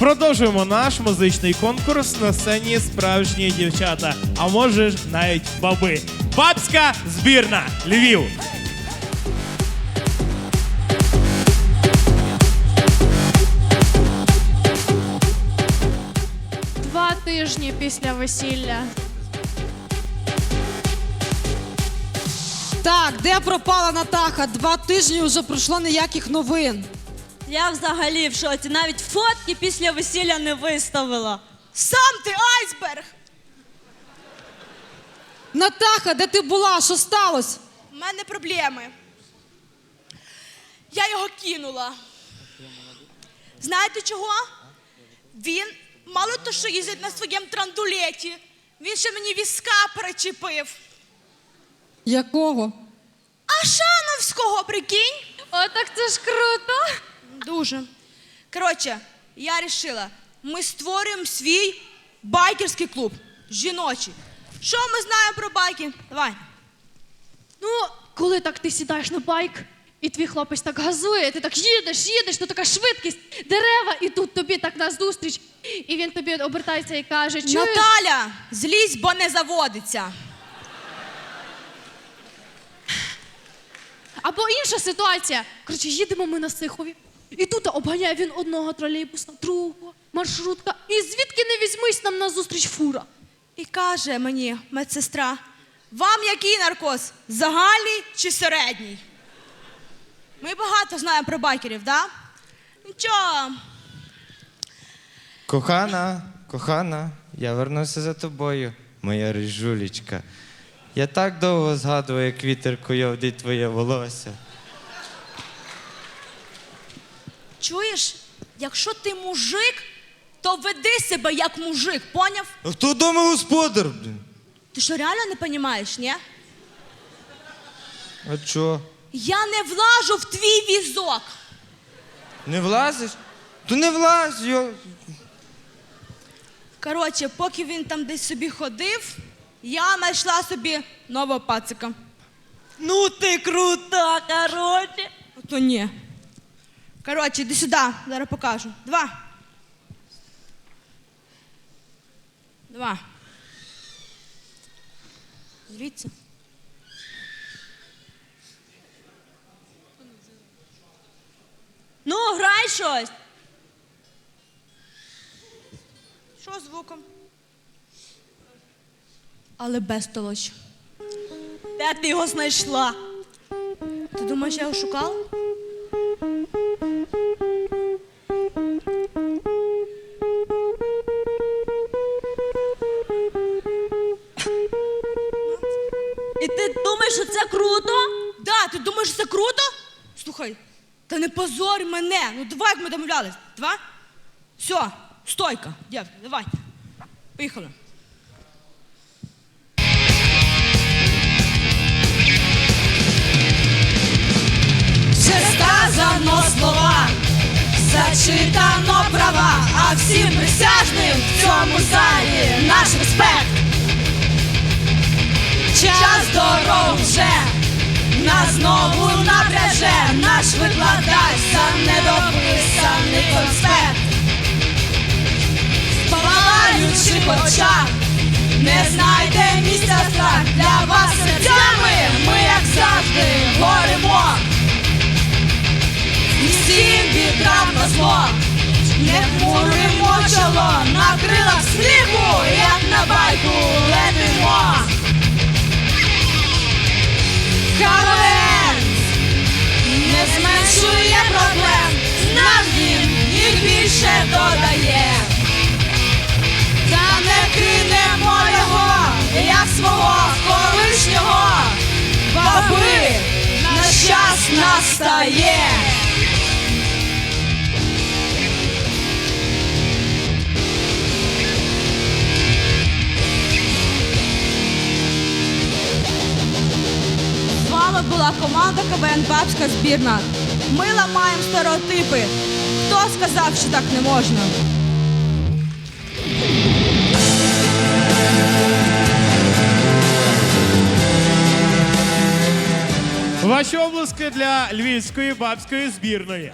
Продовжуємо наш музичний конкурс на сцені справжні дівчата, а може ж навіть баби. Бабська збірна Львів. Два тижні після весілля. Так, де пропала Натаха? Два тижні вже пройшло ніяких новин. Я взагалі в шоці. Навіть фотки після весілля не виставила. Сам ти айсберг! Натаха, де ти була? Що сталося? У мене проблеми. Я його кинула. Знаєте чого? Він мало то, що їздить на своєму трандулеті, він ще мені візка перечепив. Якого? А Шановського, прикинь? О, так це ж круто. Дуже. Коротше, я вирішила, ми створюємо свій байкерський клуб. Жіночий. Що ми знаємо про байки? Давай. Ну, коли так ти сідаєш на байк, і твій хлопець так газує, ти так їдеш, їдеш, то така швидкість, дерева, і тут тобі так назустріч. І він тобі обертається і каже, чуєш? Наталя, злізь, бо не заводиться. Або інша ситуація. Коротше, їдемо ми на Сихові. І тут обганяє він одного тролейбуса, другого, маршрутка. І звідки не візьмись нам назустріч фура. І каже мені медсестра: вам який наркоз? Загальний чи середній? Ми багато знаємо про байкерів, да? Нічого. Кохана, кохана, я вернуся за тобою, моя рижулечка. Я так довго згадував, як вітер куйовдить твоє волосся. Чуєш, якщо ти мужик, то веди себе як мужик, поняв? А хто дома господар? блін? Ти що реально не розумієш, ні? А чо? Я не влажу в твій візок. Не влазиш? То не влазь, йо. Коротше, поки він там десь собі ходив, я знайшла собі нового пацика. Ну ти крута, короче. Ото ні. Коротше, іди сюди, зараз покажу. Два. Два. Дивіться. Ну, грай щось. Що звуком? Але без толоч. Де ти його знайшла? Ти думаєш, я його шукала? Ти думаєш, це круто? Слухай, та не позорь мене. Ну давай, як ми домовлялись. Два? Все, стойка, дівки, давайте. Поїхали. Вже сказано слова, зачитано права, а всім присяжним в цьому залі наш респект. Час дорог вже знову напряже, наш викладач за недописаний конспект. В палаючих очах не знайде місця страх для вас серцями. Ми, як завжди, горимо. І всім віддавно зло, не хмуримо чоло, на крилах сміху, як на байку летимо. Додає. Та не кинемо його, як свого колишнього, баби, наш час настає. З вами була команда КВН Бабська збірна. Ми ламаємо стереотипи. Хто сказав, що так не можна? Ваші обласки для львівської бабської збірної.